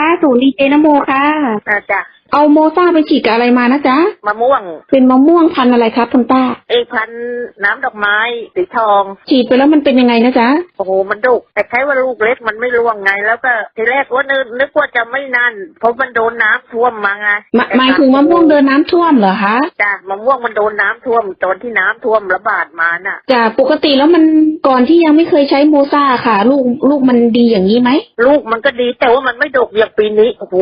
คะศูนย์ดีเจนโมค่ะน่าจะ เอาโมซ่าไปฉีดกับอะไรมานะจ๊ะ มะม่วง เป็นมะม่วงพันธุ์อะไรครับคุณป้า เอยพันธุ์น้ำดอกไม้สีทอง ฉีดไปแล้วมันเป็นยังไงนะจ๊ะ โอ้โห มันดุแต่ใช้ว่าลูกเล็กมันไม่ร่วงไง แล้วก็ทีแรกว่านึกนึกว่าจะไม่นั่น เพราะมันโดนน้ำท่วมมาไงหมหมายถึงมะม่วงเดินน้ำท่วมเหรอคะจ้ะมะม่วงมันโดนน้ำท่วมตอนที่น้ำท่วมระบาดมาน่ะ จ้ะปกติแล้วมันก่อนที่ยังไม่เคยใช้โมซ่าค่ะ ลูกลูกมันดีอย่างนี้ไหม ลูกมันก็ดีแต่ว่ามันไม่ดกอย่างปีนี้ โอ้โห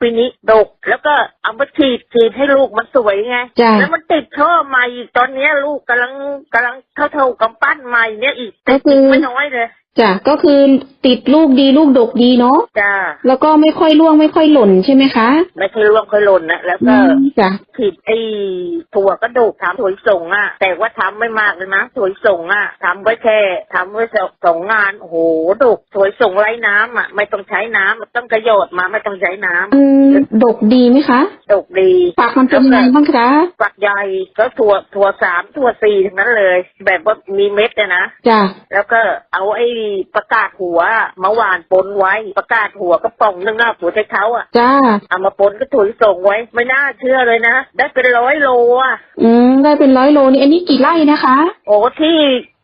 ปีนี้ดกแล้วก็เอามาฉีดฉีดให้ลูกมันสวยไง จ้ะ แล้วมันติดช่อใหม่อีกตอนเนี้ยลูกกำลังกำลังเท่าเท่าๆกำปั้นใหม่เนี่ยอีกก็คือ ไม่น้อยเลย จ้ะก็คือติดลูกดีลูกดกดีเนาะจ้าแล้วก็ไม่ค่อยร่วงไม่ค่อยหล่นใช่ไหมคะไม่เคยร่วงเคยหล่นนะแล้วอืก็มจ้ะฉีดไอ้ถั่วกระดูกทำถั่วส่งอะ แต่ว่าทำไม่มากเลยนะถั่วส่งอะทำไว้แค่ทำไว้สองงานโอ้โหดุถั่วส่งไร้น้ำอะไม่ต้องใช้น้ำต้องกระโยชน์มาไม่ต้องใช้น้ำอืมดกดีไหมคะดกดี ปากมันเป็นยังไงบ้างคะฝักใหญ่ก็ถั่วถั่วสามถั่วสี่ทั้งนั้นเลย แบบว่ามีเม็ดเนี่ยนะ จ้ะแล้วก็เอาไอ้ประกาศหัวมาหวานปนไว้ ประกาศหัวกระป๋องนึงหน้าหัวใจเขาอะจ้าเอามาปนก็ถุยส่งไว้ ไม่น่าเชื่อเลยนะได้เป็นร้อยโลอะอืมได้เป็นร้อยโลนี่อันนี้กี่ไร่นะคะ โอ้ที่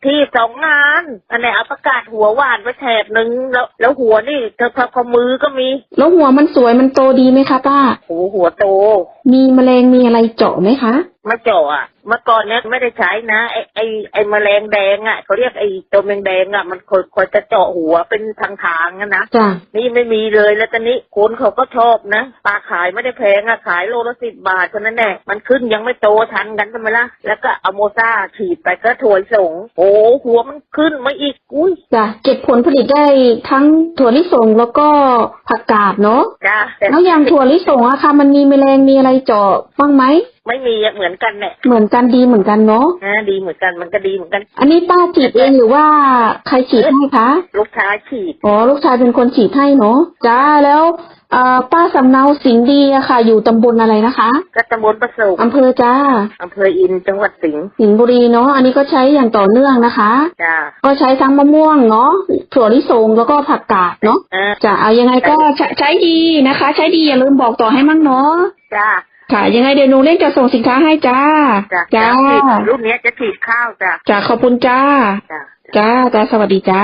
ที่สองงาน อันไหนเอาประกาศหัวหวานไว้แถบหนึ่งแล้ว แล้วหัวนี่เธอพอมือก็มี แล้วหัวมันสวยมันโตดีไหมคะป้าโอ้หัวโต มีแมลงมีอะไรเจาะไหมคะมาเจาะอะเมื่อก่อนเนี้ยไม่ได้ใช้นะไอไอไอแมลงแดงอะเขาเรียกไอตัวแมงแดงอะมันคอยคอยจะเจาะหัวเป็นทางทางๆอะนะจ้ะนี่ไม่มีเลยแล้วตอนนี้คนเขาก็ชอบนะปลาขายไม่ได้แพงอะขายโลละสิบบาทเท่านั้นแหละมันขึ้นยังไม่โตทันกันใช่ไหมล่ะแล้วก็เอาโมซ่าฉีดไปก็ถวยส่งโอ้หัวมันขึ้นมาอีกอุ้ยจ้ะเก็บผลผลิตได้ทั้งถั่วลิสงแล้วก็ผักกาดเนาะจ้าแต่แล้วอย่างถั่วลิสงอะค่ะ มันมีแมลงมีอะไรเจาะบ้างไหมไม่มีอะเหมือนกันเนี่ยเหมือนกันดีเหมือนกันเนาะนะดีเหมือนกันมันก็ดีเหมือนกัน อันนี้ป้าฉีดเองหรือว่าใครฉีดให้คะลูกชายฉีดอ๋อลูกชายเป็นคนฉีดให้เนาะจ้าแล้ว เอ่อป้าสำเนาสิงห์ดีอะค่ะ อยู่ตำบลอะไรนะคะก็ตำบลประสบอำเภอจ้าอำเภออินจังหวัดสิงห์สิงห์บุรีเนาะอันนี้ก็ใช้อย่างต่อเนื่องนะคะ จ้าก็ใช้ทั้งมะม่วงเนาะถั่วลิสงแล้วก็ผักกาดเนาะอ่าจะเอายังไงก็ใช้ใช้ดีนะคะ ใช้ดีอย่าลืมบอกต่อให้มั่งเนาะจ้าค่ะ ยังไงเดี๋ยวหนูเล่นจะส่งสินค้าให้จ้าจ้าจ้าฉีดรุ่นเนี้ยจะฉีดข้าวจ้าจ้าขอบคุณจ้าจ้า จ้าจ้าสวัสดีจ้า